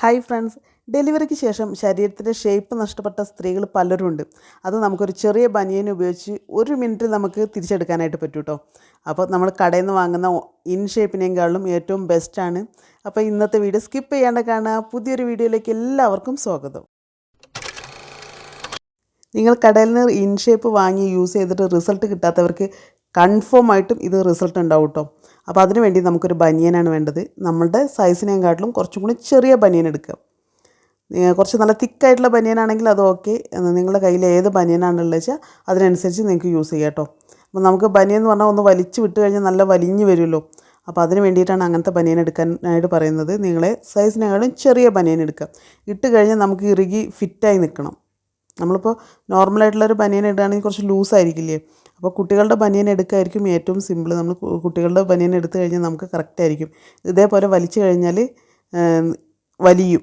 Hi friends ഡെലിവറിക്ക് ശേഷം ശരീരത്തിന്റെ ഷേപ്പ് നഷ്ടപ്പെട്ട സ്ത്രീകൾ പലരുണ്ട്. അത് നമുക്കൊരു ചെറിയ ബനിയൻ ഉപയോഗിച്ച് ഒരു മിനിറ്റ് നമുക്ക് തിരിച്ചെടുക്കാനായിട്ട് പറ്റും കേട്ടോ അപ്പോൾ നമ്മൾ കടയിൽ നിന്ന് വാങ്ങുന്ന ഇൻ ഷേപ്പിനേക്കാളും ഏറ്റവും ബെസ്റ്റാണ് അപ്പോൾ ഇന്നത്തെ വീഡിയോ സ്കിപ്പ് ചെയ്യാണ്ട് കാണുക. പുതിയൊരു വീഡിയോയിലേക്ക് എല്ലാവർക്കും സ്വാഗതം. നിങ്ങൾ കടയിൽ നിന്ന് ഇൻ ഷേപ്പ് വാങ്ങി യൂസ് ചെയ്തിട്ട് റിസൾട്ട് കിട്ടാത്തവർക്ക് കൺഫേം ആയിട്ടും ഇത് റിസൾട്ട് ഉണ്ടാവും കേട്ടോ അപ്പോൾ അതിന് വേണ്ടി നമുക്കൊരു ബനിയനാണ് വേണ്ടത്. നമ്മളുടെ സൈസിനെക്കാട്ടിലും കുറച്ചും കൂടി ചെറിയ ബനിയൻ എടുക്കുക. കുറച്ച് നല്ല തിക്കായിട്ടുള്ള ബനിയനാണെങ്കിൽ അത് ഓക്കെ നിങ്ങളുടെ കയ്യിൽ ഏത് ബനിയനാണുള്ളത് വെച്ചാൽ അതിനനുസരിച്ച് നിങ്ങൾക്ക് യൂസ് ചെയ്യാം കേട്ടോ അപ്പോൾ നമുക്ക് ബനിയൻ എന്ന് പറഞ്ഞാൽ ഒന്ന് വലിച്ച് വിട്ട് കഴിഞ്ഞാൽ നല്ല വലിഞ്ഞ് വരുമല്ലോ. അപ്പോൾ അതിന് വേണ്ടിയിട്ടാണ് അങ്ങനത്തെ ബനിയൻ എടുക്കാനായിട്ട് പറയുന്നത്. നിങ്ങളെ സൈസിനെക്കാളും ചെറിയ ബനിയൻ എടുക്കുക. ഇട്ട് കഴിഞ്ഞാൽ നമുക്ക് ഇറുകി ഫിറ്റായി നിൽക്കണം. നമ്മളിപ്പോൾ നോർമലായിട്ടുള്ളൊരു ബനിയൻ ഇടുകയാണെങ്കിൽ കുറച്ച് ലൂസായിരിക്കില്ലേ അപ്പോൾ കുട്ടികളുടെ ബനിയൻ എടുക്കായിരിക്കും ഏറ്റവും സിമ്പിൾ നമ്മൾ കുട്ടികളുടെ ബനിയൻ എടുത്തു കഴിഞ്ഞാൽ നമുക്ക് കറക്റ്റ് ആയിരിക്കും. ഇതേപോലെ വലിച്ചു കഴിഞ്ഞാൽ വലിയും.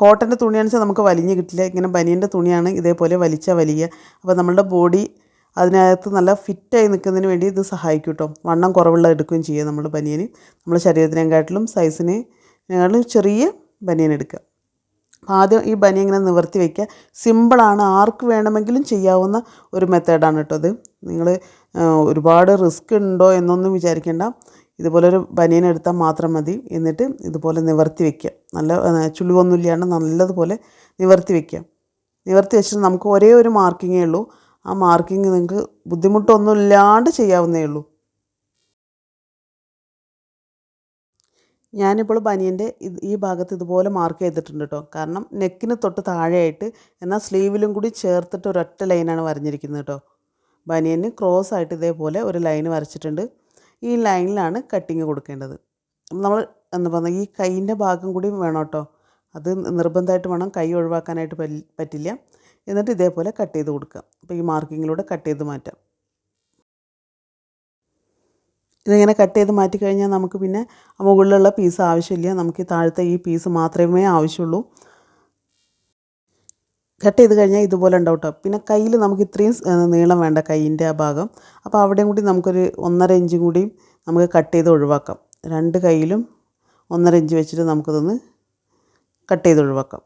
കോട്ടന്റെ തുണിയാണെന്ന് വെച്ചാൽ നമുക്ക് വലിഞ്ഞ് കിട്ടില്ല. ഇങ്ങനെ ബനിയന്റെ തുണിയാണ് ഇതേപോലെ വലിച്ചാൽ വലിയ അപ്പോൾ നമ്മളുടെ ബോഡി അതിനകത്ത് നല്ല ഫിറ്റായി നിൽക്കുന്നതിന് വേണ്ടി ഇത് സഹായിക്കും കേട്ടോ. വണ്ണം കുറവുള്ള എടുക്കുകയും ചെയ്യുക നമ്മൾ ബനിയന്. നമ്മുടെ ശരീരത്തിനെക്കാട്ടിലും ഞങ്ങൾ ചെറിയ ബനിയൻ എടുക്കുക. ആദ്യം ഈ ബനി ഇങ്ങനെ നിവർത്തി വയ്ക്കുക സിമ്പിളാണ് ആർക്ക് വേണമെങ്കിലും ചെയ്യാവുന്ന ഒരു മെത്തേഡാണ് കേട്ടോ അത്. നിങ്ങൾ ഒരുപാട് റിസ്ക് ഉണ്ടോ എന്നൊന്നും വിചാരിക്കേണ്ട. ഇതുപോലൊരു ബനിയൻ എടുത്താൽ മാത്രം മതി. എന്നിട്ട് ഇതുപോലെ നിവർത്തി വയ്ക്കുക നല്ല ചുളിവൊന്നുമില്ലാണ്ട് ചുളിവൊന്നും നല്ലതുപോലെ നിവർത്തി വയ്ക്കുക നിവർത്തി വെച്ചിട്ട് നമുക്ക് ഒരേ ഒരു മാർക്കിങ്ങേ ഉള്ളൂ. ആ മാർക്കിങ് നിങ്ങൾക്ക് ബുദ്ധിമുട്ടൊന്നും ഇല്ലാണ്ട് ചെയ്യാവുന്നേ ഉള്ളൂ. ഞാനിപ്പോൾ ബനിയന്റെ ഇത് ഈ ഭാഗത്ത് ഇതുപോലെ മാർക്ക് ചെയ്തിട്ടുണ്ട് കേട്ടോ കാരണം നെക്കിന് തൊട്ട് താഴെയായിട്ട് എന്നാൽ സ്ലീവിലും കൂടി ചേർത്തിട്ട് ഒരൊറ്റ ലൈനാണ് വരഞ്ഞിരിക്കുന്നത് കേട്ടോ ബനിയന് ക്രോസ് ആയിട്ട് ഇതേപോലെ ഒരു ലൈൻ വരച്ചിട്ടുണ്ട്. ഈ ലൈനിലാണ് കട്ടിങ് കൊടുക്കേണ്ടത്. നമ്മൾ എന്താ പറഞ്ഞാൽ ഈ കൈയിന്റെ ഭാഗം കൂടി വേണം കേട്ടോ അത് നിർബന്ധമായിട്ട് വേണം കൈ ഒഴിവാക്കാനായിട്ട് പറ്റില്ല. എന്നിട്ട് ഇതേപോലെ കട്ട് ചെയ്ത് കൊടുക്കുക. അപ്പോൾ ഈ മാർക്കിങ്ങിലൂടെ കട്ട് ചെയ്ത് മാറ്റാം. ഇതിങ്ങനെ കട്ട് ചെയ്ത് മാറ്റി കഴിഞ്ഞാൽ നമുക്ക് പിന്നെ മുകളിലുള്ള പീസ് ആവശ്യമില്ല. നമുക്ക് താഴത്തെ ഈ പീസ് മാത്രമേ ആവശ്യമുള്ളൂ. കട്ട് ചെയ്ത് കഴിഞ്ഞാൽ ഇതുപോലെ ഉണ്ടാവും കേട്ടോ പിന്നെ കയ്യിൽ നമുക്ക് ഇത്രയും നീളം വേണ്ട കൈയിന്റെ ആ ഭാഗം. അപ്പോൾ അവിടെയും കൂടി നമുക്കൊരു ഒന്നര ഇഞ്ച് കൂടി നമുക്ക് കട്ട് ചെയ്ത് ഒഴിവാക്കാം. രണ്ട് കൈയിലും ഒന്നര ഇഞ്ച് വെച്ചിട്ട് നമുക്കിതൊന്ന് കട്ട് ചെയ്ത് ഒഴിവാക്കാം.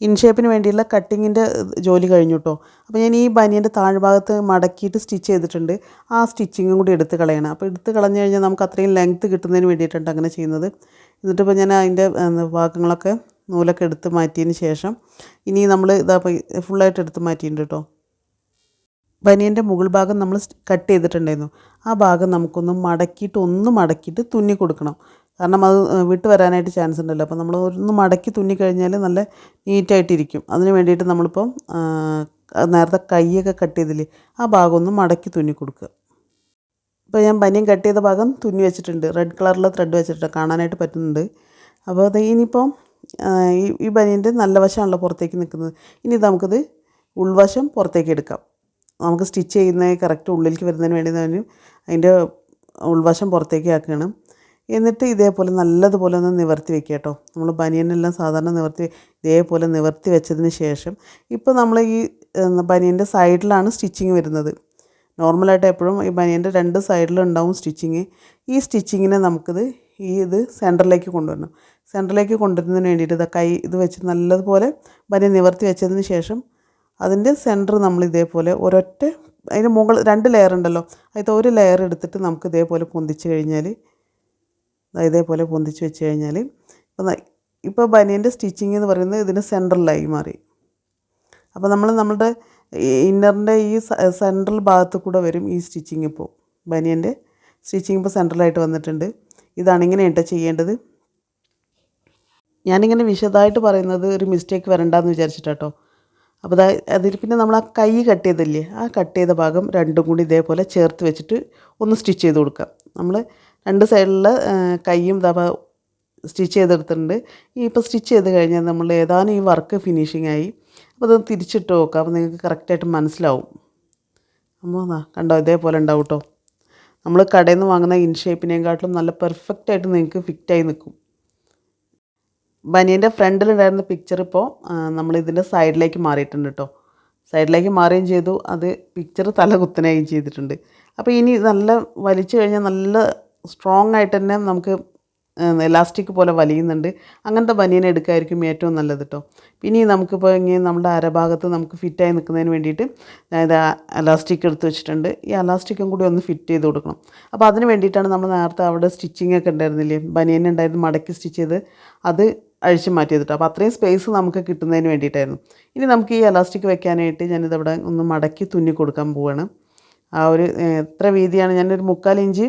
ഇൻഷേപ്പിന് വേണ്ടിയുള്ള കട്ടിങ്ങിന്റെ ജോലി കഴിഞ്ഞു കേട്ടോ അപ്പോൾ ഞാൻ ഈ ബനിയന്റെ താഴ്ഭാഗത്ത് മടക്കിയിട്ട് സ്റ്റിച്ച് ചെയ്തിട്ടുണ്ട്. ആ സ്റ്റിച്ചിങ്ങും കൂടി എടുത്ത് കളയണം. അപ്പോൾ എടുത്ത് കളഞ്ഞു കഴിഞ്ഞാൽ നമുക്ക് അത്രയും ലെങ്ത്ത് കിട്ടുന്നതിന് വേണ്ടിയിട്ടുണ്ട് അങ്ങനെ ചെയ്യുന്നത്. എന്നിട്ടിപ്പോൾ ഞാൻ അതിന്റെ ഭാഗങ്ങളൊക്കെ നൂലൊക്കെ എടുത്ത് മാറ്റിയതിന് ശേഷം ഇനി നമ്മൾ ഇതാ ഫുള്ളായിട്ട് എടുത്ത് മാറ്റിയിട്ടുണ്ട് കേട്ടോ ബനിയന്റെ മുകൾ ഭാഗം നമ്മൾ കട്ട് ചെയ്തിട്ടുണ്ടായിരുന്നു. ആ ഭാഗം നമുക്കൊന്ന് മടക്കിയിട്ട് ഒന്ന് മടക്കിയിട്ട് തുന്നി കൊടുക്കണം. കാരണം അത് വിട്ട് വരാനായിട്ട് ചാൻസ് ഉണ്ടല്ലോ. അപ്പോൾ നമ്മൾ ഒന്ന് മടക്കി തുന്നി കഴിഞ്ഞാൽ നല്ല നീറ്റായിട്ടിരിക്കും അതിന് വേണ്ടിയിട്ട് നമ്മളിപ്പം നേരത്തെ കൈയൊക്കെ കട്ട് ചെയ്തില്ലേ ആ ഭാഗം ഒന്ന് മടക്കി തുന്നി കൊടുക്കുക. ഇപ്പോൾ ഞാൻ ബനിയൻ കട്ട് ചെയ്ത ഭാഗം തുന്നി വെച്ചിട്ടുണ്ട്. റെഡ് കളറിലെ ത്രെഡ് വെച്ചിട്ടുണ്ട്. കാണാനായിട്ട് പറ്റുന്നുണ്ട്. അപ്പോൾ അത് ഇനിയിപ്പം ഈ ബനിയന്റെ നല്ല വശമാണല്ലോ പുറത്തേക്ക് നിൽക്കുന്നത്. ഇനി നമുക്കിത് ഉൾവശം പുറത്തേക്ക് എടുക്കാം. നമുക്ക് സ്റ്റിച്ച് ചെയ്യുന്ന കറക്റ്റ് ഉള്ളിലേക്ക് വരുന്നതിന് വേണ്ടി തന്നെ അതിന്റെ ഉൾവശം പുറത്തേക്ക് ആക്കണം എന്നിട്ട് ഇതേപോലെ നല്ലതുപോലെ ഒന്ന് നിവർത്തി വെക്കുക കേട്ടോ. നമ്മൾ ബനിയനെല്ലാം സാധാരണ നിവർത്തി ഇതേപോലെ നിവർത്തി വെച്ചതിന് ശേഷം ഇപ്പോൾ നമ്മൾ ഈ ബനിയന്റെ സൈഡിലാണ് സ്റ്റിച്ചിങ് വരുന്നത്. നോർമലായിട്ട് എപ്പോഴും ഈ ബനിയന്റെ രണ്ട് സൈഡിലുണ്ടാവും സ്റ്റിച്ചിങ്. ഈ സ്റ്റിച്ചിങ്ങിനെ നമുക്കിത് ഈ ഇത് സെന്ററിലേക്ക് കൊണ്ടുവരണം. സെന്ററിലേക്ക് കൊണ്ടുവരുന്നതിന് വേണ്ടിയിട്ട് ഇത് കൈ ഇത് വെച്ച് നല്ലതുപോലെ ബനിയൻ നിവർത്തി വെച്ചതിന് ശേഷം അതിന്റെ സെന്റർ നമ്മൾ ഇതേപോലെ ഒരൊറ്റ അതിന് മുകൾ രണ്ട് ലെയർ ഉണ്ടല്ലോ. അതിൽ ഒരു ലെയർ എടുത്തിട്ട് നമുക്ക് ഇതേപോലെ പൊന്തിച്ച് കഴിഞ്ഞാൽ ഇതേപോലെ പൊന്തിച്ച് വെച്ച് കഴിഞ്ഞാൽ ഇപ്പോൾ ബനിയന്റെ സ്റ്റിച്ചിങ് എന്ന് പറയുന്നത് ഇതിന് സെൻട്രലായി മാറി. അപ്പോൾ നമ്മൾ നമ്മുടെ ഇന്നറിന്റെ ഈ സെൻട്രൽ ഭാഗത്ത് കൂടെ വരും ഈ സ്റ്റിച്ചിങ് ഇപ്പോൾ. ബനിയന്റെ സ്റ്റിച്ചിങ് ഇപ്പോൾ സെൻട്രലായിട്ട് വന്നിട്ടുണ്ട്. ഇതാണ് ഇങ്ങനെ ഇങ്ങനെയാണ് ചെയ്യേണ്ടത്. ഞാനിങ്ങനെ വിശദമായിട്ട് പറയുന്നത് ഒരു മിസ്റ്റേക്ക് വരണ്ടെന്ന് വിചാരിച്ചിട്ടാട്ടോ. അപ്പോൾ അതിൽ പിന്നെ നമ്മൾ ആ കൈ കട്ട് ചെയ്തില്ലേ ആ കട്ട് ചെയ്ത ഭാഗം രണ്ടും കൂടി ഇതേപോലെ ചേർത്ത് വെച്ചിട്ട് ഒന്ന് സ്റ്റിച്ച് ചെയ്ത് കൊടുക്കാം നമ്മൾ രണ്ട് സൈഡിലുള്ള കൈയും ഇതാ സ്റ്റിച്ച് ചെയ്തെടുത്തിട്ടുണ്ട്. ഈ ഇപ്പോൾ സ്റ്റിച്ച് ചെയ്ത് കഴിഞ്ഞാൽ നമ്മൾ ഏതാനും ഈ വർക്ക് ഫിനിഷിംഗ് ആയി. അപ്പോൾ അത് തിരിച്ചിട്ട് നോക്കാം. അപ്പോൾ നിങ്ങൾക്ക് കറക്റ്റായിട്ട് മനസ്സിലാവും. അപ്പോൾ കണ്ടോ ഇതേപോലെ ഉണ്ടാവും കേട്ടോ നമ്മൾ കടയിൽ നിന്ന് വാങ്ങുന്ന ഇൻഷേപ്പിനെക്കാട്ടിലും നല്ല പെർഫെക്റ്റായിട്ട് നിങ്ങൾക്ക് ഫിറ്റായി നിൽക്കും. ബനിയന്റെ ഫ്രണ്ടിലുണ്ടായിരുന്ന പിക്ചർ ഇപ്പോൾ നമ്മൾ ഇതിന്റെ സൈഡിലേക്ക് മാറിയിട്ടുണ്ട് കേട്ടോ സൈഡിലേക്ക് മാറുകയും ചെയ്തു. അത് പിക്ചർ തല കുത്തനെയും ചെയ്തിട്ടുണ്ട്. അപ്പോൾ ഇനി നല്ല വലിച്ചു കഴിഞ്ഞാൽ നല്ല സ്ട്രോങ് ആയിട്ട് തന്നെ നമുക്ക് എലാസ്റ്റിക് പോലെ വലിയുന്നുണ്ട്. അങ്ങനത്തെ ബനിയൻ എടുക്കായിരിക്കും ഏറ്റവും നല്ലത് കേട്ടോ പിന്നെ നമുക്കിപ്പോൾ ഇങ്ങനെ നമ്മുടെ അരഭാഗത്ത് നമുക്ക് ഫിറ്റായി നിൽക്കുന്നതിന് വേണ്ടിയിട്ട് അതായത് എലാസ്റ്റിക് എടുത്ത് വെച്ചിട്ടുണ്ട്. ഈ എലാസ്റ്റിക്കും കൂടി ഒന്ന് ഫിറ്റ് ചെയ്ത് കൊടുക്കണം. അപ്പോൾ അതിന് വേണ്ടിയിട്ടാണ് നമ്മൾ നേരത്തെ അവിടെ സ്റ്റിച്ചിങ് ഒക്കെ ഉണ്ടായിരുന്നില്ലേ? ബനിയൻ ഉണ്ടായിരുന്നു മടക്കി സ്റ്റിച്ച് ചെയ്ത് അത് അഴിച്ച് മാറ്റിയതിട്ടോ അപ്പോൾ അത്രയും സ്പേസ് നമുക്ക് കിട്ടുന്നതിന് വേണ്ടിയിട്ടായിരുന്നു. ഇനി നമുക്ക് ഈ എലാസ്റ്റിക് വെക്കാനായിട്ട് ഞാനിതവിടെ ഒന്ന് മടക്കി തുന്നി കൊടുക്കാൻ പോവാണ്. ആ ഒരു എത്ര വീതിയാണ്? ഞാനൊരു മുക്കാൽ ഇഞ്ച്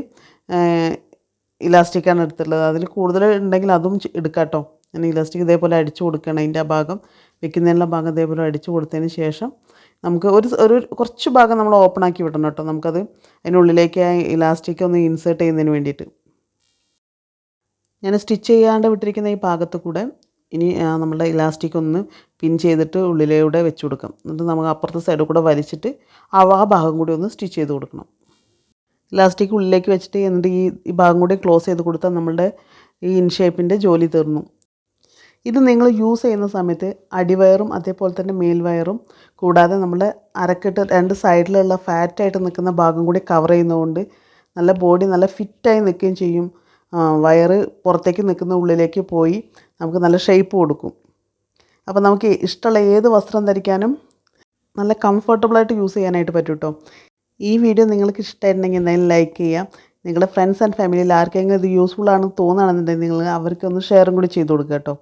ഇലാസ്റ്റിക്കാണ് എടുത്തിട്ടുള്ളത്. അതിൽ കൂടുതൽ ഉണ്ടെങ്കിൽ അതും എടുക്കാട്ടോ എടുക്കാം കേട്ടോ. ഞാൻ ഇലാസ്റ്റിക് ഇതേപോലെ അടിച്ചു കൊടുക്കണം അതിന്റെ ആ ഭാഗം. വെക്കുന്നതിനുള്ള ഭാഗം ഇതേപോലെ അടിച്ചു കൊടുത്തതിന് ശേഷം നമുക്ക് ഒരു ഒരു കുറച്ച് ഭാഗം നമ്മൾ ഓപ്പൺ ആക്കി വിടണം കേട്ടോ. നമുക്കത് അതിനുള്ളിലേക്ക് ഇലാസ്റ്റിക് ഒന്ന് ഇൻസേർട്ട് ചെയ്യുന്നതിന് വേണ്ടിയിട്ട്. ഞാൻ സ്റ്റിച്ച് ചെയ്യാണ്ട് വിട്ടിരിക്കുന്ന ഈ ഭാഗത്ത് കൂടെ ഇനി നമ്മളുടെ ഇലാസ്റ്റിക് ഒന്ന് പിൻ ചെയ്തിട്ട് ഉള്ളിലൂടെ വെച്ച് കൊടുക്കാം. എന്നിട്ട് നമുക്ക് അപ്പുറത്തെ സൈഡിൽ കൂടെ വലിച്ചിട്ട് ആ ഭാഗം കൂടി ഒന്ന് സ്റ്റിച്ച് ചെയ്ത് കൊടുക്കണം. ഇലാസ്റ്റിക് ഉള്ളിലേക്ക് വെച്ചിട്ട് എന്നിട്ട് ഈ ഈ ഭാഗം കൂടി ക്ലോസ് ചെയ്ത് കൊടുത്താൽ നമ്മളുടെ ഈ ഇൻഷേപ്പിന്റെ ജോലി തീർന്നു. ഇത് നിങ്ങൾ യൂസ് ചെയ്യുന്ന സമയത്ത് അടിവയറും അതേപോലെ തന്നെ മേൽവയറും കൂടാതെ നമ്മുടെ അരക്കെട്ട് രണ്ട് സൈഡിലുള്ള ഫാറ്റായിട്ട് നിൽക്കുന്ന ഭാഗം കൂടി കവർ ചെയ്യുന്നതുകൊണ്ട് നല്ല ബോഡി നല്ല ഫിറ്റായി നിൽക്കുകയും ചെയ്യും. വയറ് പുറത്തേക്ക് നിൽക്കുന്ന ഉള്ളിലേക്ക് പോയി നമുക്ക് നല്ല ഷേപ്പ് കൊടുക്കും. അപ്പോൾ നമുക്ക് ഇഷ്ടമുള്ള ഏത് വസ്ത്രം ധരിക്കാനും നല്ല കംഫർട്ടബിളായിട്ട് യൂസ് ചെയ്യാനായിട്ട് പറ്റും കേട്ടോ ഈ വീഡിയോ നിങ്ങൾക്ക് ഇഷ്ടമായിട്ടുണ്ടെങ്കിൽ എന്തായാലും ലൈക്ക് ചെയ്യാം നിങ്ങളുടെ ഫ്രണ്ട്സ് ആൻഡ് ഫാമിലിയിൽ ആർക്കെങ്കിലും ഇത് യൂസ്ഫുൾ ആണെന്ന് തോന്നുകയാണെന്നുണ്ടെങ്കിൽ നിങ്ങൾ അവർക്കൊന്ന് ഷെയറും കൂടി ചെയ്ത് കൊടുക്കുക കേട്ടോ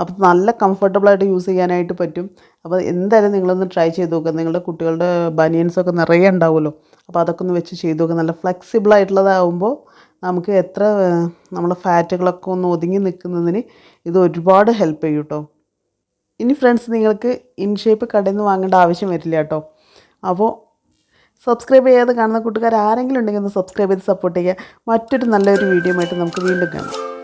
അപ്പോൾ നല്ല കംഫർട്ടബിളായിട്ട് യൂസ് ചെയ്യാനായിട്ട് പറ്റും. അപ്പോൾ എന്തായാലും നിങ്ങളൊന്ന് ട്രൈ ചെയ്ത് നോക്കുക നിങ്ങളുടെ കുട്ടികളുടെ ബനിയൻസൊക്കെ നിറയെ ഉണ്ടാവുമല്ലോ. അപ്പോൾ അതൊക്കെ ഒന്ന് വെച്ച് ചെയ്ത് നോക്കുക നല്ല ഫ്ലെക്സിബിൾ ആയിട്ടുള്ളതാകുമ്പോൾ നമുക്ക് എത്ര നമ്മളെ ഫാറ്റുകളൊക്കെ ഒന്ന് ഒതുങ്ങി നിൽക്കുന്നതിന് ഇത് ഒരുപാട് ഹെൽപ്പ് ചെയ്യും കേട്ടോ ഇനി ഫ്രണ്ട്സ് നിങ്ങൾക്ക് ഇൻ ഷേപ്പ് കടയിൽ നിന്ന് വാങ്ങേണ്ട ആവശ്യം വരില്ല കേട്ടോ അപ്പോൾ സബ്സ്ക്രൈബ് ചെയ്യാതെ കാണുന്ന കൂട്ടുകാർ ആരെങ്കിലും ഉണ്ടെങ്കിൽ ഒന്ന് സബ്സ്ക്രൈബ് ചെയ്ത് സപ്പോർട്ട് ചെയ്യുക. മറ്റൊരു നല്ലൊരു വീഡിയോ ആയിട്ട് നമുക്ക് വീണ്ടും കാണാം.